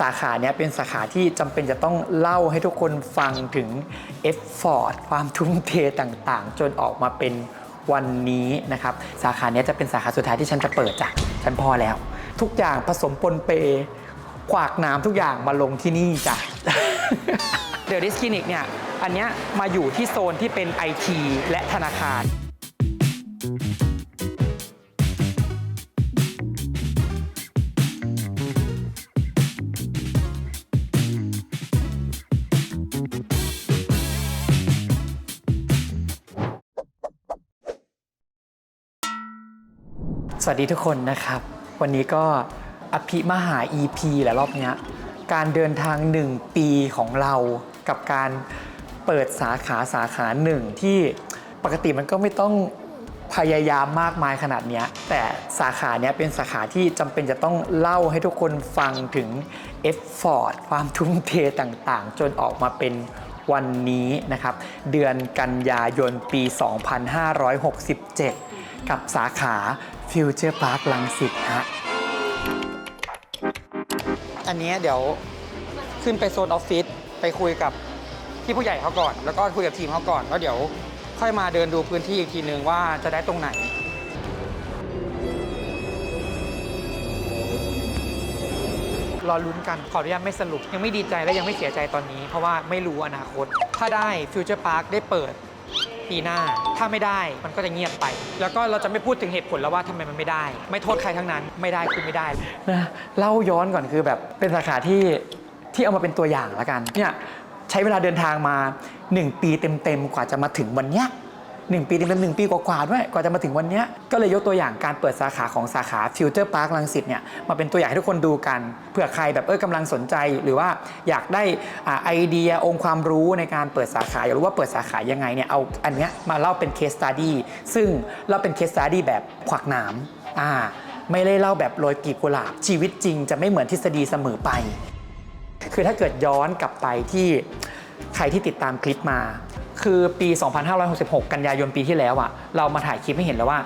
สาขาเนี้ยเป็นสาขาที่จำเป็นจะต้องเล่าให้ทุกคนฟังถึงเอฟฟอร์ตความทุ่มเทต่างๆ จนออกมาเป็นวันนี้นะครับ สาขาเนี้ยจะเป็นสาขาสุดท้ายที่ฉันจะเปิดจ้ะฉันพอแล้ว ทุกอย่างผสมปนเป ขวากน้ำทุกอย่างมาลงที่นี่จ้ะ เดอะดิสคลินิกเนี่ย อันเนี้ยมาอยู่ที่โซนที่เป็น IT และธนาคาร สวัสดีทุกคนนะครับ วันนี้ก็อภิมหา EP แหละรอบเนี้ยการเดินทาง 1 ปีของเรากับการเปิดสาขาสาขาหนึ่งที่ปกติมันก็ไม่ต้องพยายามมากมายขนาดเนี้ยแต่สาขาเนี้ยเป็นสาขาที่จำเป็นจะต้องเล่าให้ทุกคนฟังถึงเอฟฟอร์ตความทุ่มเทต่างๆ จนออกมาเป็นวันนี้นะครับ เดือนกันยายนปี 2567 กับสาขา ฟิวเจอร์พาร์คลังสิตฮะ อันนี้เดี๋ยวขึ้นไปโซนออฟฟิศไปคุยกับพี่ผู้ใหญ่เขาก่อน แล้วก็คุยกับทีมเขาก่อนแล้วเดี๋ยวค่อยมาเดินดูพื้นที่อีกทีนึงว่าจะได้ตรงไหน รอลุ้นกันขออนุญาตไม่สรุป ยังไม่ดีใจและยังไม่เสียใจตอนนี้ เพราะว่าไม่รู้อนาคต ถ้าได้ฟิวเจอร์พาร์คได้เปิด ปีหน้า ถ้าไม่ได้มันก็จะเงียบไป แล้วก็เราจะไม่พูดถึงเหตุผลแล้วว่าทำไมมันไม่ได้ ไม่โทษใครทั้งนั้นไม่ได้คือไม่ได้ นะเล่าย้อนก่อนคือแบบเป็นสาขาที่ที่เอามาเป็นตัวอย่างละกันเนี่ยใช้เวลาเดินทางมา 1 ปีเต็มๆกว่าจะมาถึงวันเนี้ย หนึ่งปีเต็มๆหนึ่งปีกว่าๆด้วยกว่าจะมาถึงวันนี้ก็เลยยกตัวอย่างการเปิดสาขาของสาขาฟิวเจอร์พาร์คลังสิตเนี่ยมาเป็นตัวอย่างให้ทุกคนดูกันเผื่อใครแบบเออกำลังสนใจหรือว่าอยากได้อ่าไอเดียองค์ความรู้ในการเปิดสาขาอยากรู้ว่าเปิดสาขายังไงเนี่ยเอาอันเนี้ยมาเล่าเป็นเคสตัดดี้ซึ่งเราเป็นเคสตัดดี้แบบขวักหนามอ่าไม่ได้เล่าแบบโรยกลีบกุหลาบชีวิตจริงจะไม่เหมือนทฤษฎีเสมอไป คือถ้าเกิดย้อนกลับไปที่ใครที่ติดตามคลิปมา คือปี 2566 กันยายนปีที่แล้วอะเรามาถ่ายคลิปให้เห็นแล้วว่า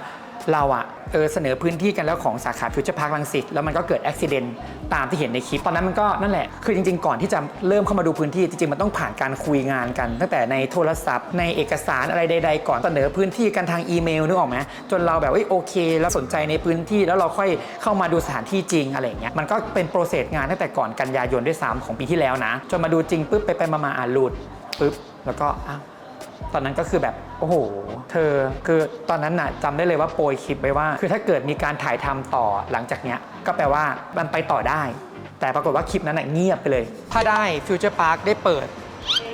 เราอะเออเสนอพื้นที่กันแล้วของสาขาฟิวเจอร์พาร์คลังสิตแล้วมันก็เกิดอุบิเหตุตามที่เห็นในคลิป ตอนนั้นมันก็นั่นแหละ คือจริง ๆ ก่อนที่จะเริ่มเข้ามาดูพื้นที่จริง ๆ มันต้องผ่านการคุยงานกัน ตั้งแต่ในโทรศัพท์ ในเอกสารอะไรใด ๆ ก่อนเสนอพื้นที่กันทางอีเมลนึกออกไหมจนเราแบบเอ้ยโอเค แล้วสนใจในพื้นที่แล้วเราค่อยเข้ามาดูสถานที่จริงอะไรเงี้ยมันก็เป็นโปรเซสงานตั้งแต่ก่อนกันยายนด้วยซ้ำของปีที่แล้วนะจนมาดูจริงปุ๊บไปไปมาๆอะหลุดปุ๊บแล้วก็อ้าว ตอนนั้นก็คือแบบโอ้โห เธอคือตอนนั้นน่ะจำได้เลยว่าโปรยคลิปไว้ว่า คือถ้าเกิดมีการถ่ายทำต่อหลังจากเนี้ยก็แปลว่ามันไปต่อได้ แต่ปรากฏว่าคลิปนั้นน่ะเงียบไปเลย ถ้าได้ฟิวเจอร์พาร์คได้เปิด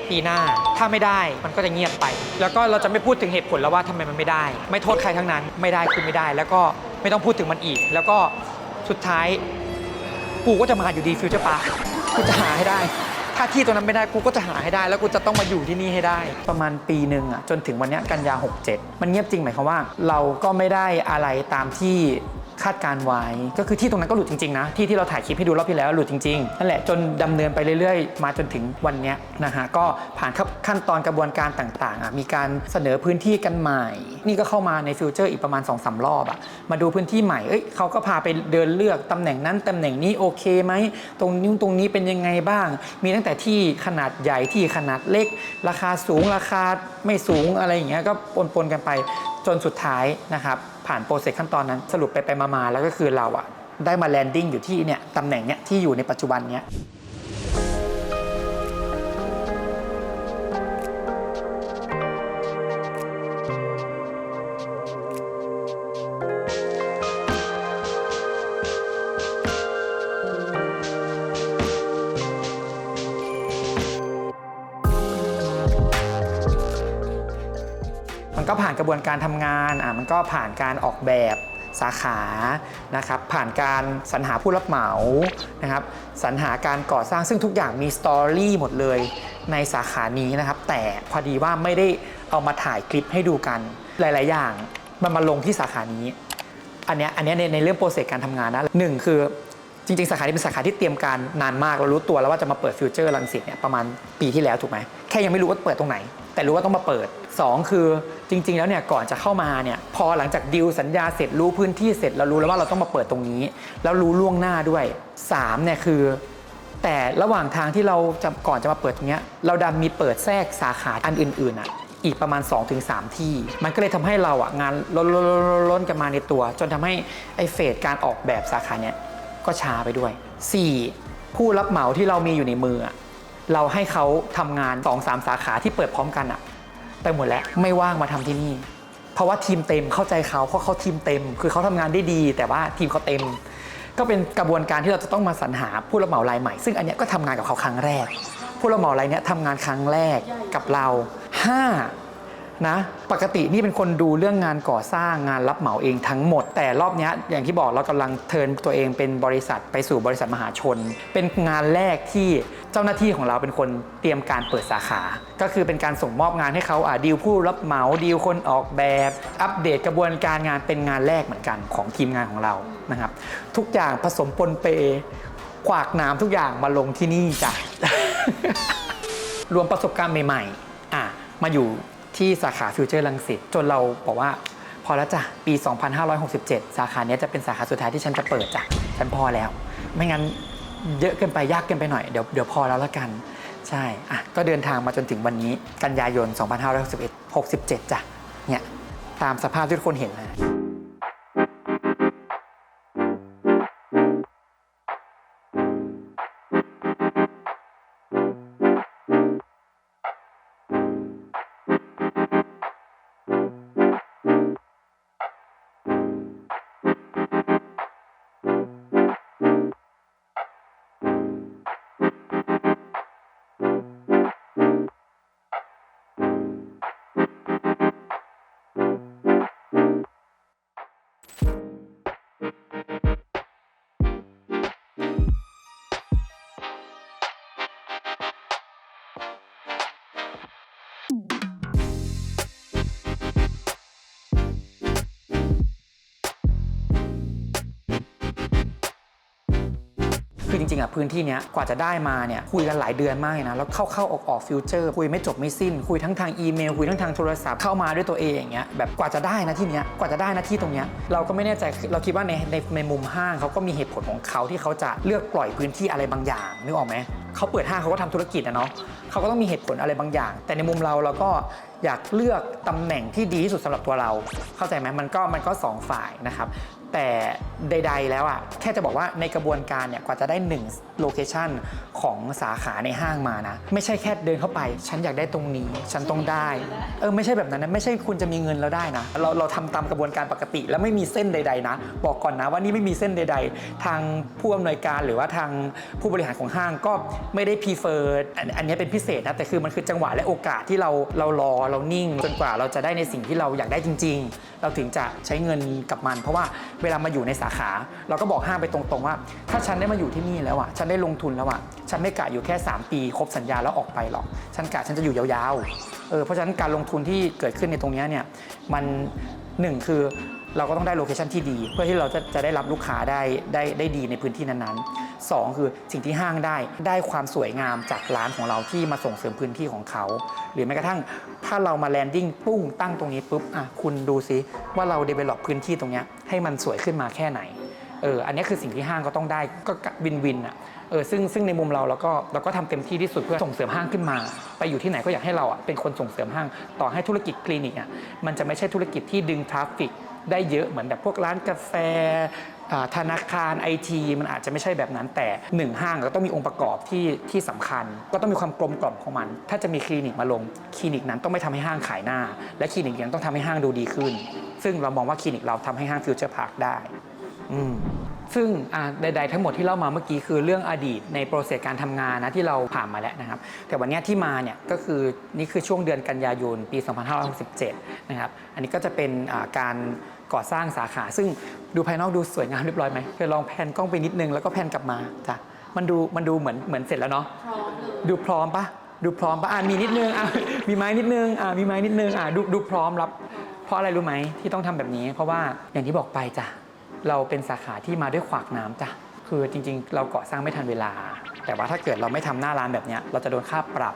ปีหน้า ถ้าไม่ได้มันก็จะเงียบไป แล้วก็เราจะไม่พูดถึงเหตุผลแล้วว่าทำไมมันไม่ได้ ไม่โทษใครทั้งนั้นไม่ได้คือไม่ได้ แล้วก็ไม่ต้องพูดถึงมันอีก แล้วก็สุดท้าย กูก็จะมาอยู่ดีฟิวเจอร์พาร์คกูจะหาให้ได้ ถ้าที่ตรงนั้นไม่ได้กูก็จะหาให้ได้ แล้วกูจะต้องมาอยู่ที่นี่ให้ได้ ประมาณปีหนึ่งอะจนถึงวันเนี้ยกันยา 67 มันเงียบจริงหมายความว่า เราก็ไม่ได้อะไรตามที่ คาดการไว้ก็คือที่ตรงนั้นก็หลุดจริงๆนะที่ที่เราถ่ายคลิปให้ดูรอบที่แล้วหลุดจริงๆนั่นแหละจนดำเนินไปเรื่อยๆ มาจนถึงวันนี้นะฮะก็ผ่านขั้นตอนกระบวนการต่างๆอะมีการเสนอพื้นที่กันใหม่ นี่ก็เข้ามาในฟิวเจอร์อีกประมาณ2อสรอบอะมาดูพื้นที่ใหม่เอ้ยเขาก็พาไปเดินเลือกตำแหน่งนั้นตำแหน่งนี้โอเคไหมตรงนี้ตรงนี้เป็นยังไงบ้าง มีตั้งแต่ที่ขนาดใหญ่ที่ขนาดเล็ก ราคาสูงราคาไม่สูงอะไรอย่างเงี้ยก็ปนๆกันไปจนสุดท้ายนะครับ ผ่านโปรเซสขั้นตอนนั้นสรุปไปไปมาๆแล้วก็คือเราอะได้มาแลนดิ้งอยู่ที่เนี่ยตำแหน่งเนี้ยที่อยู่ในปัจจุบันเนี้ย มันก็ผ่านกระบวนการทำงานอะมันก็ผ่านการออกแบบสาขานะครับผ่านการสรรหาผู้รับเหมานะครับสรรหาการก่อสร้างซึ่งทุกอย่างมีสตอรี่หมดเลยในสาขานี้นะครับ แต่พอดีว่าไม่ได้เอามาถ่ายคลิปให้ดูกันหลาย ๆ อย่าง มันมาลงที่สาขานี้ อันเนี้ยอันเนี้ยในในเรื่องโปรเซสการทำงานนะหนึ่งคือจริง ๆ สาขานี้เป็นสาขาที่เตรียมการนานมากเรารู้ตัวแล้วว่าจะมาเปิดฟิวเจอร์ลังสิตเนี่ยประมาณปีที่แล้วถูกไหมแค่ยังไม่รู้ว่าเปิดตรงไหน แต่รู้ว่าต้องมาเปิด 2 คือจริง ๆ แล้วเนี่ยก่อนจะเข้ามาเนี่ยพอหลังจากดิวสัญญาเสร็จรู้พื้นที่เสร็จเรารู้แล้วว่าเราต้องมาเปิดตรงนี้ แล้วรู้ล่วงหน้าด้วย3เนี่ยคือ แต่ระหว่างทางที่เราจะก่อนจะมาเปิดตรงเนี้ยเราดันมีเปิดแทรกสาขาอันอื่นๆอะอีกประมาณ 2-3 ที่ มันก็เลยทำให้เราอะงานล้นๆล้นกันมาในตัว จนทำให้ไอเฟสการออกแบบสาขาเนี้ยก็ช้าไปด้วย 4. ผู้รับเหมาที่เรามีอยู่ในมือ เราให้เขาทำงาน 2-3 สาขาที่เปิดพร้อมกันอะ ไปหมดแล้วไม่ว่างมาทำที่นี่ เพราะว่าทีมเต็มเข้าใจเขาเพราะเขาทีมเต็ม คือเขาทำงานได้ดี แต่ว่าทีมเขาเต็ม ก็เป็นกระบวนการที่เราจะต้องมาสรรหาผู้รับเหมารายใหม่ ซึ่งอันนี้ก็ทำงานกับเขาครั้งแรก ผู้รับเหมารายเนี้ยทำงานครั้งแรกกับเรา5นะปกตินี่เป็นคนดูเรื่องงานก่อสร้างงานรับเหมาเองทั้งหมด แต่รอบนี้อย่างที่บอกเรากำลังเทินตัวเองเป็นบริษัทไปสู่บริษัทมหาชน เป็นงานแรกที่ เจ้าหน้าที่ของเราเป็นคนเตรียมการเปิดสาขา ก็คือเป็นการส่งมอบงานให้เขาอะดีลผู้รับเหมาดีลคนออกแบบ อัปเดตกระบวนการงานเป็นงานแรกเหมือนกันของทีมงานของเรานะครับ ทุกอย่างผสมปนเปขวากน้ำทุกอย่างมาลงที่นี่จ้ะ รวมประสบการณ์ใหม่ๆอะมาอยู่ที่สาขาฟิวเจอร์ลังสิตจนเราบอกว่า พอแล้วจ้ะ ปี 2567 สาขาเนี้ยจะเป็นสาขาสุดท้ายที่ฉันจะเปิดจ้ะ ฉันพอแล้ว ไม่งั้น เยอะเกินไปยากเกินไปหน่อยเดี๋ยวเดี๋ยวพอแล้วละกัน ใช่อะก็เดินทางมาจนถึงวันนี้กันยายน 2561 67จ้ะเนี่ยตามสภาพที่ทุกคนเห็นนะ ริงๆอะพื้นที่เนี้ยกว่าจะได้มาเนี่ยคุยกันหลายเดือนมากเลยนะแล้วเข้าเข้าออกออกฟิวเจอร์คุยไม่จบไม่สิ้น คุยทั้งทางอีเมลคุยทั้งทางโทรศัพท์เข้ามาด้วยตัวเองอย่างเงี้ยแบบกว่าจะได้นะที่เนี้ยกว่าจะได้นะที่ตรงเนี้ยเราก็ไม่แน่ใจเราคิดว่าในในในมุมห้างเขาก็มีเหตุผลของเขาที่เขาจะเลือกปล่อยพื้นที่อะไรบางอย่างนึกออกไหมเขาเปิดห้างเขาก็ทำธุรกิจนะเนาะเขาก็ต้องมีเหตุผลอะไรบางอย่าง แต่ในมุมเราเราก็อยากเลือกตำแหน่งที่ดีที่สุดสำหรับตัวเรา เข้าใจไหมมันก็มันก็สองฝ่ายนะครับ แต่ใด ๆ แล้วอะแค่จะบอกว่าในกระบวนการเนี่ยกว่าจะได้1โลเคชันของสาขาในห้างมานะ ไม่ใช่แค่เดินเข้าไป ฉันอยากได้ตรงนี้ ฉันต้องได้ เออไม่ใช่แบบนั้นนะ ไม่ใช่คุณจะมีเงินแล้วได้นะ เราเราทำตามกระบวนการปกติ แล้วไม่มีเส้นใด ๆ นะ บอกก่อนนะว่านี่ไม่มีเส้นใด ๆ ทางผู้อำนวยการหรือว่าทางผู้บริหารของห้างก็ไม่ได้พ r เฟอร์อันนี้เป็นพิเศษนะแต่คือมันคือจังหวะและโอกาสที่เราเรารอเรานิ่ง จนกว่าเราจะได้ในสิ่งที่เราอยากได้จริง ๆ เราถึงจะใช้เงินกับมัน เพราะว่าเวลามาอยู่ในสาขา เราก็บอกห้างไปตรงๆว่า ถ้าฉันได้มาอยู่ที่นี่แล้วอะฉันได้ลงทุนแล้วอะฉันไม่กะอยู่แค่ 3 ปีครบสัญญาแล้วออกไปหรอก ฉันกะฉันจะอยู่ยาวๆเออเพราะฉะนั้นการลงทุนที่เกิดขึ้นในตรงนี้เนี่ยมันหนึ่งคือ เราก็ต้องได้โลเคชันที่ดี เพื่อที่เราจะจะได้รับลูกค้าได้ได้ได้ดีในพื้นที่นั้นๆสองคือสิ่งที่ห้างได้ได้ความสวยงามจากร้านของเราที่มาส่งเสริมพื้นที่ของเขา หรือแม้กระทั่งถ้าเรามาแลนดิ้งปุ้งตั้งตรงนี้ปุ๊บอะคุณดูซิว่าเราเดเวล็อปพื้นที่ตรงนี้ให้มันสวยขึ้นมาแค่ไหนเอออันนี้คือสิ่งที่ห้างก็ต้องได้ก็วินวินอะเออซึ่งซึ่งในมุมเราเราก็เราก็ทำเต็มที่ที่สุดเพื่อส่งเสริมห้างขึ้นมา ไปอยู่ที่ไหนก็อยากให้เราอะเป็นคนส่งเสริมห้าง ต่อให้ธุรกิจคลินิกอะมันจะไม่ใช่ธุรกิจที่ดึงทราฟฟิก ได้เยอะเหมือนแบบพวกร้านกาแฟธนาคารไอทีมันอาจจะไม่ใช่แบบนั้นแต่หนึ่งห้างก็ต้องมีองค์ประกอบที่ที่สำคัญ ก็ต้องมีความกลมกล่อมของมัน ถ้าจะมีคลินิกมาลงคลินิกนั้นต้องไม่ทำให้ห้างขายหน้า และคลินิกนั้นต้องทำให้ห้างดูดีขึ้น ซึ่งเรามองว่าคลินิกเราทำให้ห้างฟิวเจอร์พาร์คได้อืมซึ่งใดๆทั้งหมดที่เล่ามาเมื่อกี้คือเรื่องอดีตในโปรเซสการทำงานนะที่เราผ่านมาแล้วนะครับ แต่วันนี้ที่มาเนี่ยก็คือนี่คือช่วงเดือนกันยายนปี 2567 นะครับ อันนี้ก็จะเป็นการ ก่อสร้างสาขา ซึ่งดูภายนอกดูสวยงามเรียบร้อยไหมเคยลองแพนกล้องไปนิดนึงแล้วก็แพนกลับมาจ้ะมันดูมันดูเหมือนเหมือนเสร็จแล้วเนาะพร้อมเลยดูพร้อมปะดูพร้อมปะอะมีนิดนึงอะมีไม้นิดนึงอะมีไม้นิดนึงอะดูดูพร้อมรับ เพราะอะไรรู้ไหมที่ต้องทำแบบนี้ เพราะว่าอย่างที่บอกไปจ้ะเราเป็นสาขาที่มาด้วยขวากน้ำจ้ะคือจริง ๆ เราก่อสร้างไม่ทันเวลา แต่ว่าถ้าเกิดเราไม่ทำหน้าร้านแบบเนี้ยเราจะโดนค่าปรับ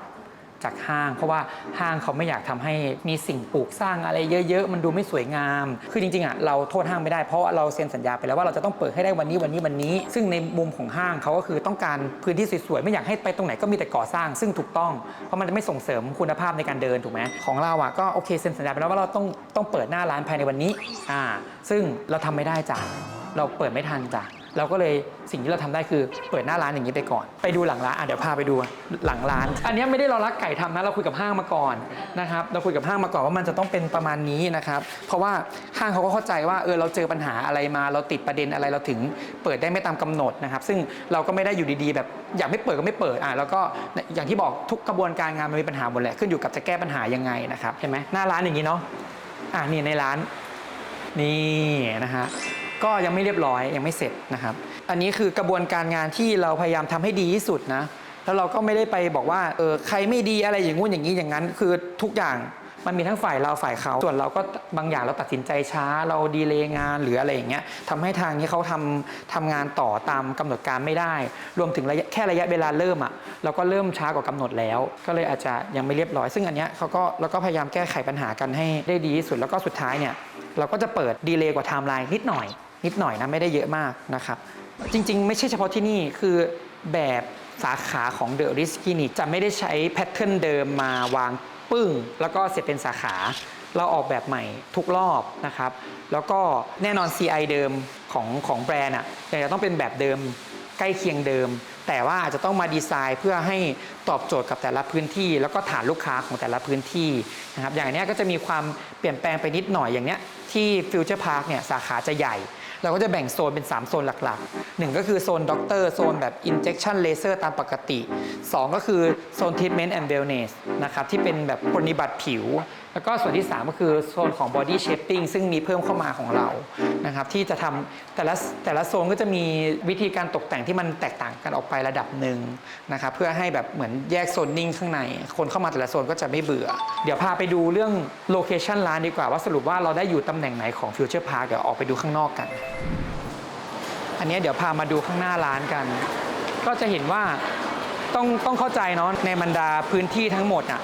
จากห้าง เพราะว่าห้างเขาไม่อยากทำให้มีสิ่งปลูกสร้างอะไรเยอะ ๆ มันดูไม่สวยงาม คือจริงๆอะเราโทษห้างไม่ได้เพราะเราเซ็นสัญญาไปแล้วว่าเราจะต้องเปิดให้ได้วันนี้วันนี้วันนี้ ซึ่งในมุมของห้างเขาก็คือต้องการพื้นที่สวยๆไม่อยากให้ไปตรงไหนก็มีแต่ก่อสร้าง ซึ่งถูกต้อง เพราะมันจะไม่ส่งเสริมคุณภาพในการเดินถูกไหมของเราอะก็โอเคเซ็นสัญญาไปแล้วว่าเราต้องต้องเปิดหน้าร้านภายในวันนี้อ่าซึ่งเราทำไม่ได้จ้ะเราเปิดไม่ทันจ้ะ เราก็เลยสิ่งที่เราทำได้คือเปิดหน้าร้านอย่างนี้ไปก่อน ไปดูหลังร้านอะเดี๋ยวพาไปดูหลังร้าน อันนี้ไม่ได้เรารักไก่ทำนะเราคุยกับห้างมาก่อนนะครับเราคุยกับห้างมาก่อนว่ามันจะต้องเป็นประมาณนี้นะครับเพราะว่าห้างเขาก็เข้าใจว่าเออเราเจอปัญหาอะไรมา เราติดประเด็นอะไรเราถึงเปิดได้ไม่ตามกำหนดนะครับ ซึ่งเราก็ไม่ได้อยู่ดีๆ แบบอยากไม่เปิดก็ไม่เปิดอะแล้วก็อย่างที่บอกทุกกระบวนการงานมันมีปัญหาหมดแหละขึ้นอยู่กับจะแก้ปัญหายังไงนะครับเห็นไหมหน้าร้านอย่างนี้เนาะอะนี่ในร้านนี่นะฮะ ก็ยังไม่เรียบร้อยยังไม่เสร็จนะครับ อันนี้คือกระบวนการงานที่เราพยายามทำให้ดีที่สุดนะแล้วเราก็ไม่ได้ไปบอกว่าเออใครไม่ดีอะไรอย่างงู้นอย่างนี้อย่างนั้น คือทุกอย่างมันมีทั้งฝ่ายเราฝ่ายเขา ส่วนเราก็บางอย่างเราตัดสินใจช้า เราดีเลย์งานหรืออะไรอย่างเงี้ยทำให้ทางนี้เขาทำทำงานต่อตามกำหนดการไม่ได้ รวมถึงระยะแค่ระยะเวลาเริ่มอะเราก็เริ่มช้ากว่ากำหนดแล้ว ก็เลยอาจจะยังไม่เรียบร้อย ซึ่งอันเนี้ยเขาก็เราก็พยายามแก้ไขปัญหากันให้ได้ดีที่สุดแล้วก็สุดท้ายเนี่ยเราก็จะเปิดดีเลย์กว่าไทม์ไลน์นิดหน่อย นิดหน่อยนะไม่ได้เยอะมากนะครับ จริง ๆ ไม่ใช่เฉพาะที่นี่คือแบบสาขาของ The r i s k i n i c จะไม่ได้ใช้แพทเทิร์นเดิมมาวางปึ้ง แล้วก็เสร็จเป็นสาขา เราออกแบบใหม่ทุกรอบนะครับ แล้วก็แน่นอน CI เดิมของของแบรนด์อะยังจะต้องเป็นแบบเดิมใกล้เคียงเดิม แต่ว่าอาจจะต้องมาดีไซน์เพื่อให้ตอบโจทย์กับแต่ละพื้นที่ แล้วก็ฐานลูกค้าของแต่ละพื้นที่นะครับอย่างนี้ก็จะมีความเปลี่ยนแปลงไปนิดหน่อยอย่างเนี้ยที่ฟิวเจอร์พาร์คเนี่ยสาขาจะใหญ่ เราก็จะแบ่งโซนเป็น 3 โซนหลักๆ 1 ก็คือโซนด็อกเตอร์โซนแบบ injection laser ตามปกติ 2 ก็คือโซน treatment and wellness นะครับที่เป็นแบบปฏิบัติผิวแล้วก็ส่วนที่ 3 ก็คือโซนของ body shaping ซึ่งมีเพิ่มเข้ามาของเรานะครับที่จะทำแต่ละแต่ละโซนก็จะมีวิธีการตกแต่งที่มันแตกต่างกันออกไประดับหนึ่งนะครับเพื่อให้แบบเหมือนแยกโซนนิ่งข้างใน คนเข้ามาแต่ละโซนก็จะไม่เบื่อ เดี๋ยวพาไปดูเรื่องโลเคชันร้านดีกว่าว่าสรุปว่าเราได้อยู่ตำแหน่งไหนของ Future Park เดี๋ยวออกไปดูข้างนอกกัน อันนี้เดี๋ยวพามาดูข้างหน้าร้านกัน ก็จะเห็นว่าต้องต้องเข้าใจเนาะในบรรดาพื้นที่ทั้งหมดอะ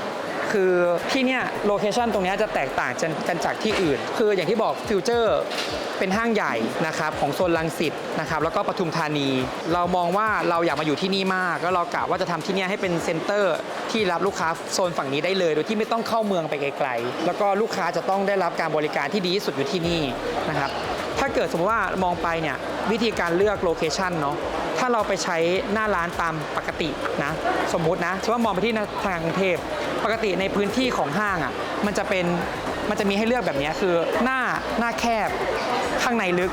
คือที่เนี่ยโลเคชันตรงเนี้ยจะแตกต่างกันจากที่อื่น คืออย่างที่บอกฟิวเจอร์เป็นห้างใหญ่นะครับของโซนลังสิตนะครับแล้วก็ปทุมธานี เรามองว่าเราอยากมาอยู่ที่นี่มาก แล้วเรากะว่าจะทำที่เนี่ยให้เป็นเซ็นเตอร์ที่รับลูกค้าโซนฝั่งนี้ได้เลย โดยที่ไม่ต้องเข้าเมืองไปไกลๆ แล้วก็ลูกค้าจะต้องได้รับการบริการที่ดีที่สุดอยู่ที่นี่นะครับถ้าเกิดสมมติว่ามองไปเนี่ยวิธีการเลือกโลเคชันเนาะถ้าเราไปใช้หน้าร้านตามปกตินะสมมุตินะสมมติว่ามองไปที่ทางกรุงเทพ ปกติในพื้นที่ของห้างอะมันจะเป็นมันจะมีให้เลือกแบบนี้คือหน้าหน้าแคบข้างในลึก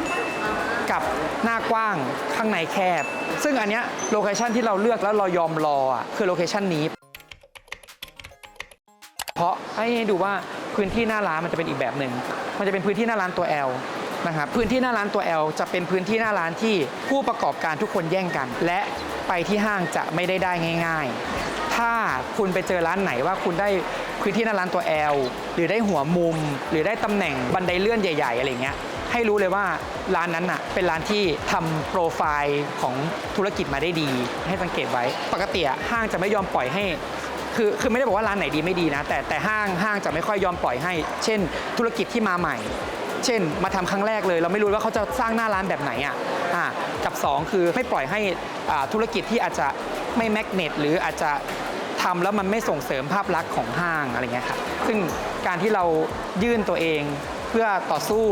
กับหน้ากว้างข้างในแคบ ซึ่งอันเนี้ยโลเคชันที่เราเลือกแล้วเรายอมรออะคือโลเคชันนี้ เพราะให้ดูว่าพื้นที่หน้าร้านมันจะเป็นอีกแบบหนึ่งมันจะเป็นพื้นที่หน้าร้านตัว L นะครับพื้นที่หน้าร้านตัว L จะเป็นพื้นที่หน้าร้านที่ผู้ประกอบการทุกคนแย่งกัน และไปที่ห้างจะไม่ได้ได้ง่าย ๆ ถ้าคุณไปเจอร้านไหนว่าคุณได้พื้นที่หน้าร้านตัว L หรือได้หัวมุม หรือได้ตำแหน่งบันไดเลื่อนใหญ่ ๆ อะไรเงี้ยให้รู้เลยว่าร้านนั้นน่ะเป็นร้านที่ทำโปรไฟล์ของธุรกิจมาได้ดี ให้สังเกตไว้ ปกติอะห้างจะไม่ยอมปล่อยให้ คือคือไม่ได้บอกว่าร้านไหนดีไม่ดีนะ แต่แต่ห้างห้างจะไม่ค่อยยอมปล่อยให้ เช่น ธุรกิจที่มาใหม่ เช่น มาทำครั้งแรกเลย เราไม่รู้ว่าเขาจะสร้างหน้าร้านแบบไหนอะอ่ากับ 2 คือไม่ปล่อยให้อ่าธุรกิจที่อาจจะ ไม่แมกเนตหรืออาจจะทำแล้วมันไม่ส่งเสริมภาพลักษณ์ของห้างอะไรเงี้ยครับซึ่งการที่เรายื่นตัวเองเพื่อต่อสู้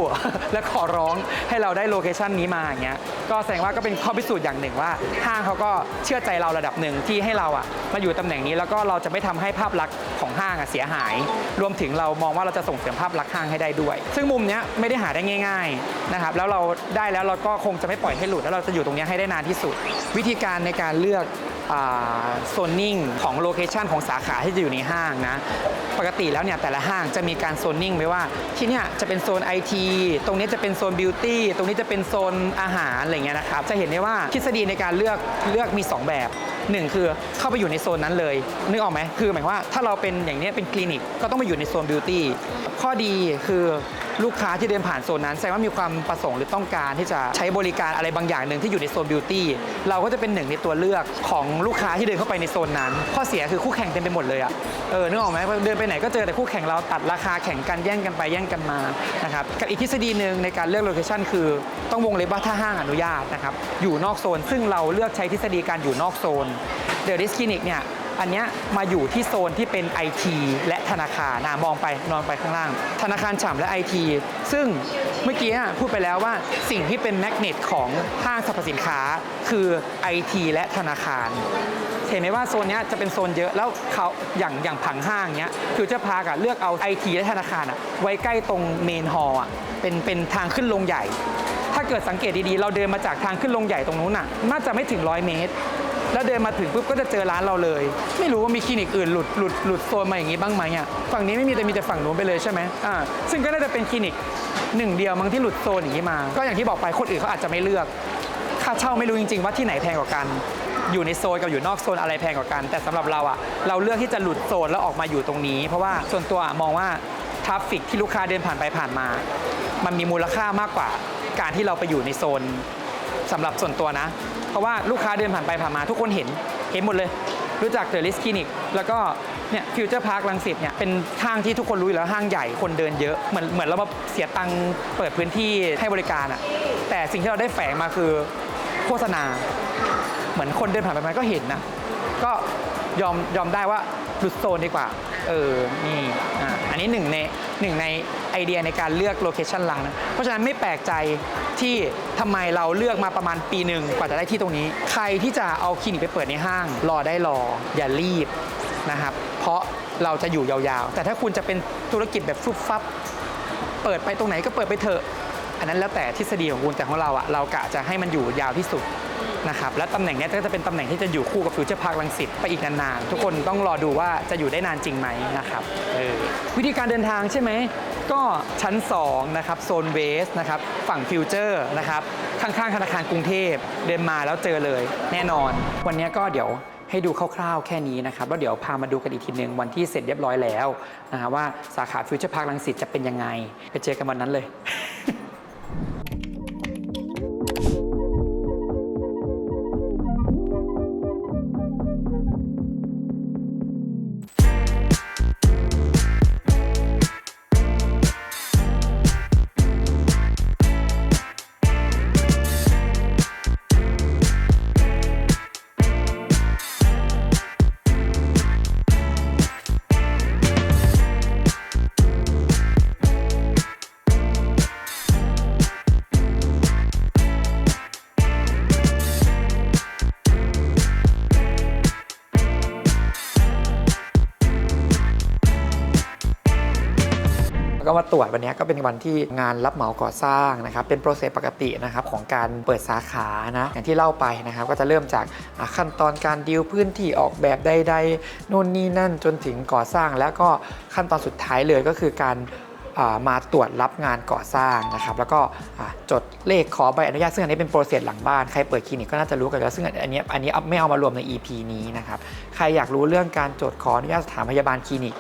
และขอร้องให้เราได้โลเคชันนี้มาอย่างเงี้ยก็แสดงว่าก็เป็นข้อพิสูจน์อย่างหนึ่งว่า ห้างเขาก็เชื่อใจเราระดับหนึ่งที่ให้เราอะมาอยู่ตำแหน่งนี้แล้วก็เราจะไม่ทำให้ภาพลักษณ์ของห้างอะเสียหาย รวมถึงเรามองว่าเราจะส่งเสริมภาพลักษณ์ห้างให้ได้ด้วย ซึ่งมุมเนี้ยไม่ได้หาได้ง่ายๆนะครับแล้วเราได้แล้วเราก็คงจะไม่ปล่อยให้หลุดแล้วเราจะอยู่ตรงเนี้ยให้ได้นานที่สุด วิธีการในการเลือก โซนนิ่งของโลเคชันของสาขาที่จะอยู่ในห้างนะ ปกติแล้วเนี่ยแต่ละห้างจะมีการโซนนิ่งไว้ว่าที่เนี่ยจะเป็นโซนไอทีตรงนี้จะเป็นโซนบิวตี้ตรงนี้จะเป็นโซนอาหารอะไรเงี้ยนะครับ จะเห็นได้ว่าทฤษฎีในการเลือกเลือกมี 2 แบบหนึ่งคือเข้าไปอยู่ในโซนนั้นเลย นึกออกไหมคือหมายว่าถ้าเราเป็นอย่างเนี้ยเป็นคลินิกก็ต้องไปอยู่ในโซนบิวตี้ข้อดีคือ ลูกค้าที่เดินผ่านโซนนั้นแสดงว่ามีความประสงค์หรือต้องการที่จะใช้บริการอะไรบางอย่างหนึ่งที่อยู่ในโซนบิวตี้เราก็จะเป็นหนึ่งในตัวเลือกของลูกค้าที่เดินเข้าไปในโซนนั้น ข้อเสียคือคู่แข่งเต็มไปหมดเลยอะเออนึกออกไหมเดินไปไหนก็เจอแต่คู่แข่งเราตัดราคาแข่งกันแย่งกันไปแย่งกันมานะครับกับอีกทฤษฎีหนึ่งในการเลือกโลเคชันคือต้องวงเล็บว่าถ้าห้างอนุญาตนะครับอยู่นอกโซน ซึ่งเราเลือกใช้ทฤษฎีการอยู่นอกโซนเดอะดิสคินิกเนี่ย อันนี้มาอยู่ที่โซนที่เป็น IT และธนาคารนะมองไปนอนไปข้างล่าง ธนาคารฉ่ำและ IT ซึ่งเมื่อกี้พูดไปแล้วว่าสิ่งที่เป็นแมกเนตของห้างสรรพสินค้าคือ IT และธนาคารเห็นไหมว่าโซนนี้จะเป็นโซนเยอะแล้วเขาอย่างอย่างผังห้างเนี้ยฟิวเจอร์พาร์กเลือกเอา IT และธนาคารอะไว้ใกล้ตรงเมนฮอลล์เป็นเป็นทางขึ้นลงใหญ่ ถ้าเกิดสังเกตดีๆ เราเดินมาจากทางขึ้นลงใหญ่ตรงนู้นน่ะน่าจะไม่ถึงร้อยเมตร แล้วเดินมาถึงปุ๊บก็จะเจอร้านเราเลย ไม่รู้ว่ามีคลินิกอื่นหลุดหลุดหลุดโซนมาอย่างนี้บ้างไหมอะฝั่งนี้ไม่มีแต่มีแต่ฝั่งนู้นไปเลยใช่ไหมอ่าซึ่งก็น่าจะเป็นคลินิกหนึ่งเดียวมั้งที่หลุดโซนอย่างนี้มา ก็อย่างที่บอกไปคนอื่นเขาอาจจะไม่เลือก ค่าเช่าไม่รู้จริง ๆ ว่าที่ไหนแพงกว่ากัน อยู่ในโซนกับอยู่นอกโซนอะไรแพงกว่ากัน แต่สำหรับเราอะเราเลือกที่จะหลุดโซนแล้วออกมาอยู่ตรงนี้ เพราะว่าส่วนตัวมองว่าทราฟฟิกที่ลูกค้าเดินผ่านไปผ่านมา มันมีมูลค่ามากกว่าการที่เราไปอยู่ในโซน สำหรับส่วนตัวนะ เพราะว่าลูกค้าเดินผ่านไปผ่านมาทุกคนเห็นเห็นหมดเลย รู้จักเดอะลิสคลินิกแล้วก็เนี่ยฟิวเจอร์พาร์คลังสิตเนี่ยเป็นห้างที่ทุกคนรู้อยู่แล้วห้างใหญ่คนเดินเยอะ เหมือนเหมือนเรามาเสียตังค์เปิดพื้นที่ให้บริการอะแต่สิ่งที่เราได้แฝงมาคือโฆษณา เหมือนคนเดินผ่านไปมาก็เห็นนะ ก็ยอมยอมได้ว่าหลุดโซนดีกว่า เออ นี่อะอั นี้หนึ่งในหนึ่งในไอเดียในการเลือกโลเคชันร้านนะเพราะฉะนั้นไม่แปลกใจที่ทำไมเราเลือกมาประมาณปีหนึ่งกว่าจะได้ที่ตรงนี้ ใครที่จะเอาคลินิกไปเปิดในห้าง รอได้รอ อย่ารีบนะครับ เพราะเราจะอยู่ยาวๆ แต่ถ้าคุณจะเป็นธุรกิจแบบฟุบฟับ เปิดไปตรงไหนก็เปิดไปเถอะ อันนั้นแล้วแต่ทฤษฎีของคุณแต่ของเราอะเรากะจะให้มันอยู่ยาวที่สุด นะครับและตำแหน่งนี้ก็จะเป็นตำแหน่งที่จะอยู่คู่กับฟิวเจอร์พาร์คลังสิตไปอีกนานๆ ทุกคนต้องรอดูว่าจะอยู่ได้นานจริงไหมนะครับออวิธีการเดินทางใช่ไหมก็ชั้น 2 นะครับ โซนเวสนะครับฝั่งฟิวเจอร์นะครับข้างๆธนาคารกรุงเทพเดินมาแล้วเจอเลยแน่นอน วันนี้ก็เดี๋ยวให้ดูคร่าวๆแค่นี้นะครับ แล้วเดี๋ยวพามาดูกันอีกทีหนึ่งวันที่เสร็จเรียบร้อยแล้วนะฮะว่าสาขาฟิวเจอร์พาร์คลังสิตจะเป็นยังไง ไปเจอกันวันนั้นเลย วจวันนี้ก็เป็นวันที่งานรับเหมาก่อสร้างนะครับเป็นโปรเซสปกตินะครับของการเปิดสาขานะอย่างที่เล่าไปนะครับก็จะเริ่มจากขั้นตอนการดีลพื้นที่ออกแบบใดๆนู่นนี่นั่นจนถึงก่อสร้าง แล้วก็ขั้นตอนสุดท้ายเลยก็คือการมาตรวจรับงานก่อสร้างนะครับ แล้วก็จดเลขขอใบอนุญาตซึ่งอันนี้เป็นโปรเซสหลังบ้าน ใครเปิดคลินิกก็น่าจะรู้กันแล้วซึ่งอันนี้อันนี้ไม่เอามารวมใน EP นี้นะครับ ใครอยากรู้เรื่องการจดขออนุญาตสถานพยาบาลคลินิก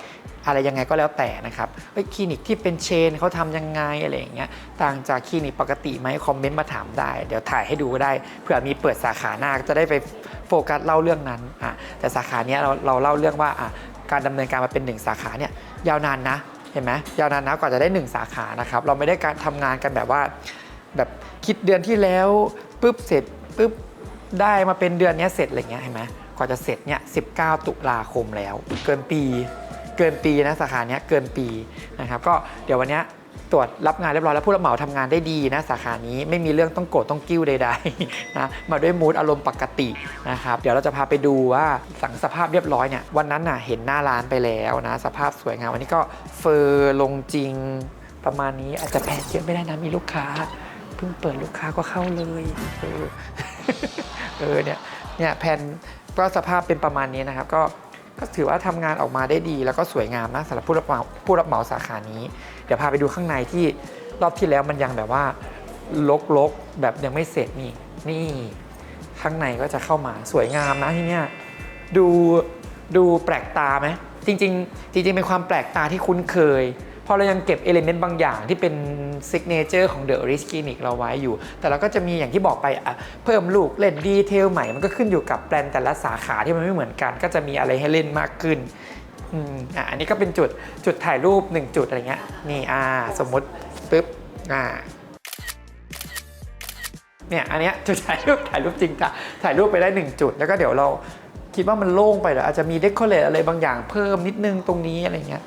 อะไรยังไงก็แล้วแต่นะครับเอ้ยคลินิกที่เป็นเชนเขาทำยังไงอะไรอย่างเงี้ยต่างจากคลินิกปกติไหมคอมเมนต์มาถามได้ เดี๋ยวถ่ายให้ดูก็ได้เผื่อมีเปิดสาขาหน้าจะได้ไปโฟกัสเล่าเรื่องนั้นอะแต่สาขาเนี้ยเราเราเล่าเรื่องว่าอะการดำเนินการมาเป็นหนึ่งสาขาเนี่ยยาวนานนะเห็นไหมยาวนานนะกว่าจะได้หนึ่งสาขานะครับเราไม่ได้การทำงานกันแบบว่า แบบคิดเดือนที่แล้วปุ๊บเสร็จปุ๊บได้มาเป็นเดือนเนี้ยเสร็จอะไรเงี้ยเห็นไหมกว่าจะเสร็จเนี่ย19 ตุลาคมแล้ว เกินปี เกินปีนะสาขาเนี้ยเกินปีนะครับก็เดี๋ยววันนี้ตรวจรับงานเรียบร้อยแล้วผู้รับเหมาทำงานได้ดีนะสาขานี้ไม่มีเรื่องต้องโกรธต้องกิ้วใดๆนะมาด้วยมูดอารมณ์ปกตินะครับเดี๋ยวเราจะพาไปดูว่าสังสภาพเรียบร้อยเนี่ยวันนั้นน่ะเห็นหน้าร้านไปแล้วนะสภาพสวยงามวันนี้ก็เฟอร์ลงจริงประมาณนี้อาจจะแพงเยอะไม่ได้นะมีลูกค้าเพิ่งเปิดลูกค้าก็เข้าเลยเออเออเนี่ยเนี่ยแผ่นก็สภาพเป็นประมาณนี้นะครับก็ ก็ถือว่าทำงานออกมาได้ดี แล้วก็สวยงามนะสำหรับผู้รับเหมาผู้รับเหมาสาขานี้ เดี๋ยวพาไปดูข้างในที่รอบที่แล้วมันยังแบบว่าลกๆแบบยังไม่เสร็จนี่นี่ ข้างในก็จะเข้ามาสวยงามนะที่เนี้ยดูดูแปลกตาไหมจริง ๆ จริง ๆ เป็นความแปลกตาที่คุ้นเคย พอเรายังเก็บเอลิเมนต์บางอย่างที่เป็นซิกเนเจอร์ของ The Rich Clinic เราไว้อยู่ แต่เราก็จะมีอย่างที่บอกไปอะเพิ่มลูกเล่นดีเทลใหม่ มันก็ขึ้นอยู่กับแปลนแต่ละสาขาที่มันไม่เหมือนกัน ก็จะมีอะไรให้เล่นมากขึ้นอืมอะอันนี้ก็เป็นจุดจุดถ่ายรูป 1 จุดอะไรเงี้ยนี่อ่าสมมติปึ๊บอ่าเนี่ยอันเนี้ยจุดถ่ายรูปถ่ายรูปจริงจ้ะถ่ายรูปไปได้ 1 จุด แล้วก็เดี๋ยวเราคิดว่ามันโล่งไปเดี๋ยวอาจจะมีเดคอเรทอะไรบางอย่างเพิ่มนิดนึงตรงนี้อะไรเงี้ย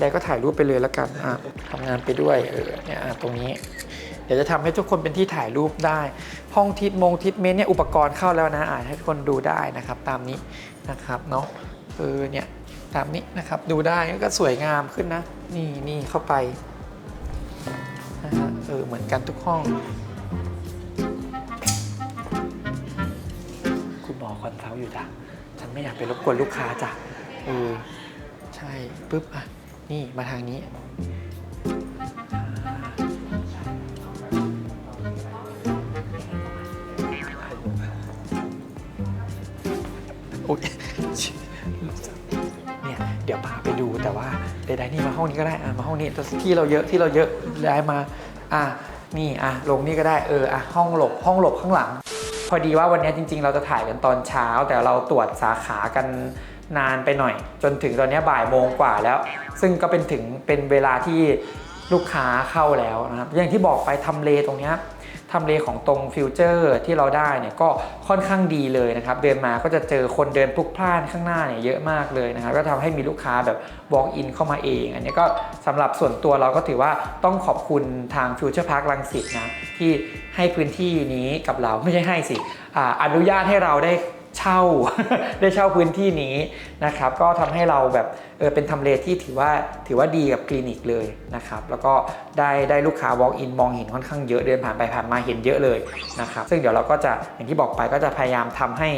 ใดๆก็ถ่ายรูปไปเลยแล้วกันอะทำงานไปด้วยเออเนี่ยอะตรงนี้ เดี๋ยวจะทำให้ทุกคนเป็นที่ถ่ายรูปได้ ห้องทิศมงทิศเมนเนี่ยอุปกรณ์เข้าแล้วนะอ่านให้ทุกคนดูได้นะครับ ตามนี้นะครับเนาะเออเนี่ยตามนี้นะครับดูได้ก็สวยงามขึ้นนะ นี่นี่เข้าไปนะฮะเออเหมือนกันทุกห้องคุณหมอคอนซัลท์อยู่จ้ะฉันไม่อยากไปรบกวนลูกค้าจ้ะเออใช่ปุ๊บอะ นี่มาทางนี้ โอ๊ยเนี่ยเดี๋ยวพาไปดูแต่ว่าใดๆนี่มาห้องนี้ก็ได้อะมาห้องนี้ที่เราเยอะที่เราเยอะย้ายมา อะนี่อะลงนี่ก็ได้เอออะห้องหลบห้องหลบข้างหลัง พอดีว่าวันนี้จริง ๆ เราจะถ่ายกันตอนเช้า แต่เราตรวจสาขากัน นานไปหน่อย จนถึงตอนนี้บ่ายโมงกว่าแล้ว ซึ่งก็เป็นถึงเป็นเวลาที่ลูกค้าเข้าแล้วนะครับ อย่างที่บอกไปทำเลตรงนี้ทำเลของตรงฟิวเจอร์ที่เราได้เนี่ยก็ค่อนข้างดีเลยนะครับ เดินมาก็จะเจอคนเดินพลุกพล่านข้างหน้าเนี่ยเยอะมากเลยนะครับ ก็ทำให้มีลูกค้าแบบ walk in เข้ามาเอง อันนี้ก็สำหรับส่วนตัวเราก็ถือว่าต้องขอบคุณทาง Future Park ลังสิตนะ ที่ให้พื้นที่นี้กับเราไม่ใช่ให้สิอาอนุญาตให้เราได้ เช่าได้เช่าพื้นที่นี้นะครับ ก็ทำให้เราแบบเออเป็นทำเลที่ถือว่าถือว่าดีกับคลินิกเลยนะครับ แล้วก็ได้ได้ลูกค้า walk in มองเห็นค่อนข้างเยอะเดินผ่านไปผ่านมาเห็นเยอะเลยนะครับ ซึ่งเดี๋ยวเราก็จะอย่างที่บอกไปก็จะพยายามทำให้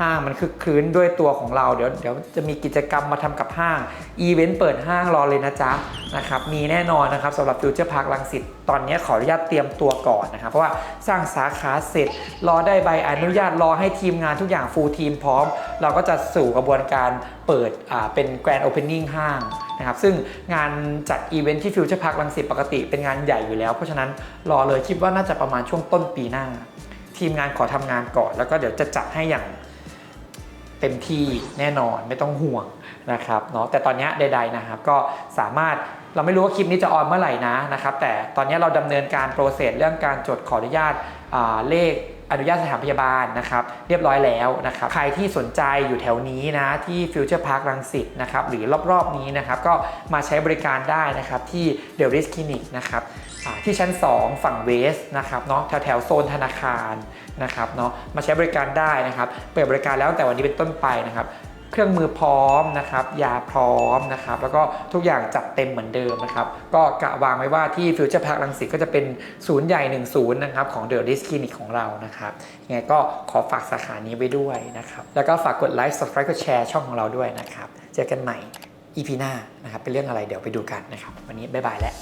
ห้างมันคึกคืนด้วยตัวของเราเดี๋ยวเดี๋ยวจะมีกิจกรรมมาทำกับห้าง อีเวนต์เปิดห้างรอเลยนะจ๊ะนะครับมีแน่นอนนะครับสำหรับฟิวเจอร์พาร์คลังสิตตอนนี้ขออนุญาตเตรียมตัวก่อนนะครับ เพราะว่าสร้างสาขาเสร็จ รอได้ใบอนุญาตรอให้ทีมงานทุกอย่างฟูลทีมพร้อม เราก็จะสู่กระบวนการเปิดอ่าเป็นแกรนด์โอเพนนิ่งห้างนะครับซึ่งงานจัดอีเวนท์ที่ฟิวเจอร์พาร์คลังสิตปกติเป็นงานใหญ่อยู่แล้ว เพราะฉะนั้นรอเลยคิดว่าน่าจะประมาณช่วงต้นปีหน้า ทีมงานขอทำงานก่อน แล้วก็เดี๋ยวจะจัดให้อย่าง เต็มที่แน่นอนไม่ต้องห่วงนะครับเนาะแต่ตอนนี้ใดๆนะครับก็สามารถเราไม่รู้ว่าคลิปนี้จะออนเมื่อไหร่นะนะครับแต่ตอนนี้เราดำเนินการโปรเซสเรื่องการจดขออนุญาตเลข อนุญาตสถานพยาบาลนะครับเรียบร้อยแล้วนะครับใครที่สนใจอยู่แถวนี้นะที่ฟิวเจอร์พาร์ครังสิตนะครับหรือรอบๆนี้นะครับก็มาใช้บริการได้นะครับที่เดลิสคลินิกนะครับที่ชั้น 2 ฝั่งเวสนะครับเนาะแถวๆโซนธนาคารนะครับเนาะมาใช้บริการได้นะครับ เปิดบริการแล้วตั้งแต่วันนี้เป็นต้นไปนะครับ เครื่องมือพร้อมนะครับยาพร้อมนะครับแล้วก็ทุกอย่างจัดเต็มเหมือนเดิมนะครับก็กะวางไว้ว่าที่ฟิวเจอร์พาร์คลังสิตก็จะเป็นศูนย์ใหญ่1ศูนย์นะครับของเดอะดิสคลินิกของเรานะครับยังไงก็ขอฝากสาขานี้ไว้ด้วยนะครับแล้วก็ฝากกดไลค์ subscribe กดแชร์ช่องของเราด้วยนะครับเจอกันใหม่ EP หน้านะครับเป็นเรื่องอะไรเดี๋ยวไปดูกันนะครับวันนี้บ๊ายบายแล้ว